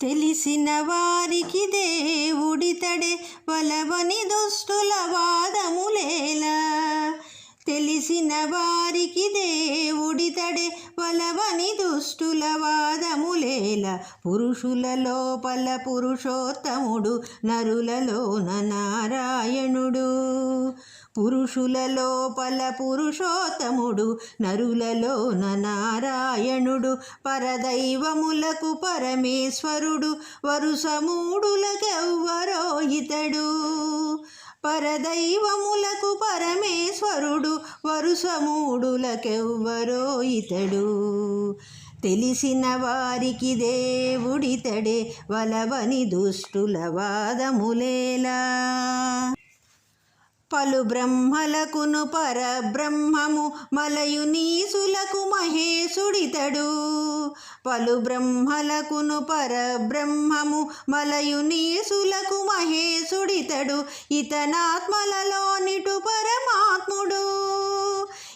తెలిసిన వారికి దేవుడితడే వలవని దుస్తుల వాదములేలా. తెలిసిన వారికి దేవుడితడే వలవని దుష్టుల వాదములేల. పురుషుల లోపల పురుషోత్తముడు నరులలోన నారాయణుడు. పురుషుల లోపల పురుషోత్తముడు నరులలోన నారాయణుడు పరదైవములకు పరమేశ్వరుడు వరుసమూడులకెవ్వరో ఇతడు. పరదైవములకు పరమేశ్వరుడు వరుసమూడులకెవ్వరో ఇతడు. తెలిసిన వారికి దేవుడితడే వలవని దుష్టుల వాదములేలా. పలు బ్రహ్మలకును పరబ్రహ్మము మలయునీసులకు మహేశుడితడు. పలు బ్రహ్మలకును పరబ్రహ్మము మలయునీసులకు మహేశుడితడు. ఇతనాత్మలలోనిటు పరమాత్ముడు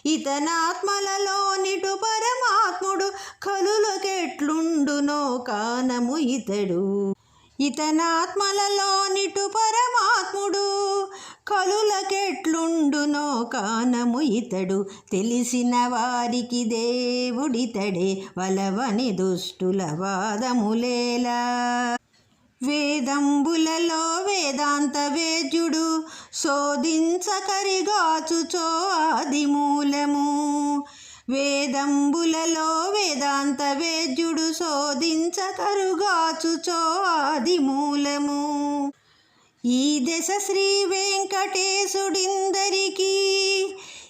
ఇతనాత్మలలోనిటు పరమాత్ముడు. కలులకెట్లుండునో కానము ఇతడు. ఇతనాత్మలలోనిటు పరమాత్ముడు కలులకెట్లుండునో కానము ఇతడు. తెలిసిన వారికి దేవుడితడే. వలవని దుష్టుల వాదములేలా. వేదంబులలో వేదాంత వేద్యుడు శోధించకరిగాచుచో ఆది మూలము వేదంబులలో వేదాంత వేద్యుడు శోధించకరుగాచుచో ఆది మూలము దశ శ్రీ వెంకటేశుడిందరికి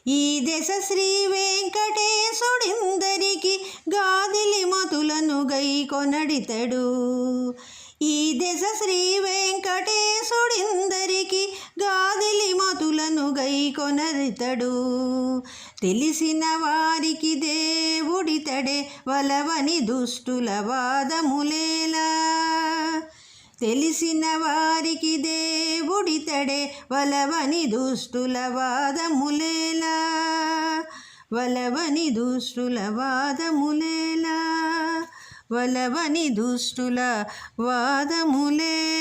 ఈ దశ శ్రీ వెంకటేశుడిందరికీ గాదిలి మతులను గై కొనడితడు. ఈ దశ శ్రీ వెంకటేశుడిందరికీ గాదిలి మతులను గై కొనరితడు. తెలిసిన వారికి దేవుడితడే వలవని దుష్టుల వాదములేలా. తెలిసిన వారికి దేవుడితడే వలవని దుష్టుల వాదములేలా. వలవని దుష్టుల వాదములేలా. వలవని దుష్టుల వాదములేలా.